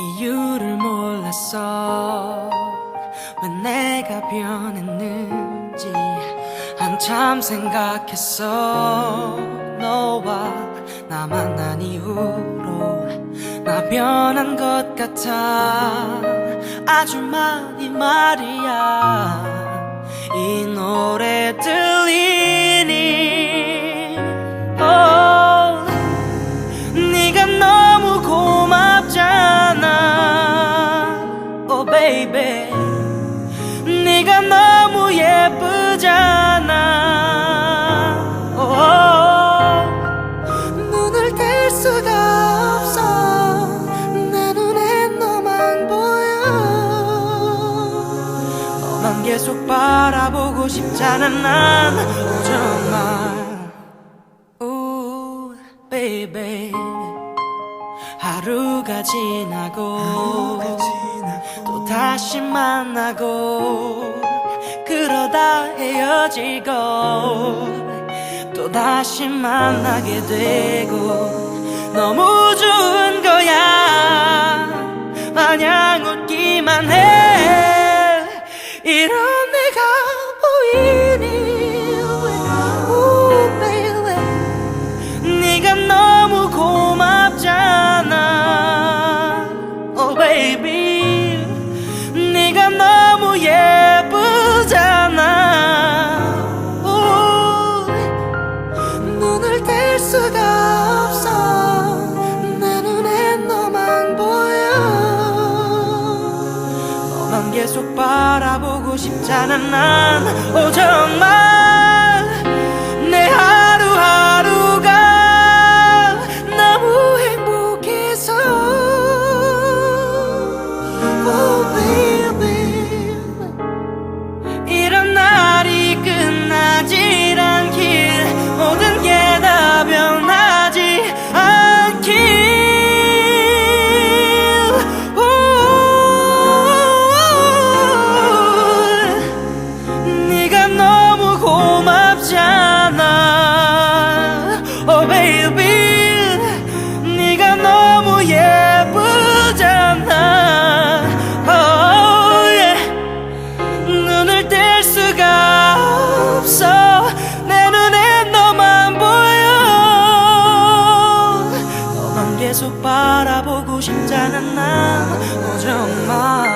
이유를 몰랐어. 왜 내가 변했는지 한참 생각했어. 너와 나 만난 이후로 나 변한 것 같아. 아주 많이 말이야. 이 노래 예쁘잖아. oh. 눈을 뗄 수가 없어. 내 눈에 너만 보여. 너만 계속 바라보고 싶잖아 난. 오, 정말 오 baby. 하루가 지나고 또 다시 만나고 그러다 헤어지고 또 다시 만나게 되고 너무 좋은 거야. 마냥 웃기만 해. 이런 내가 보이니 오 baby. 네가 너무 고맙잖아. Oh baby 싶잖아 난 오, 정말 내하 보고 싶잖아 난 어, 정말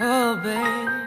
Oh babe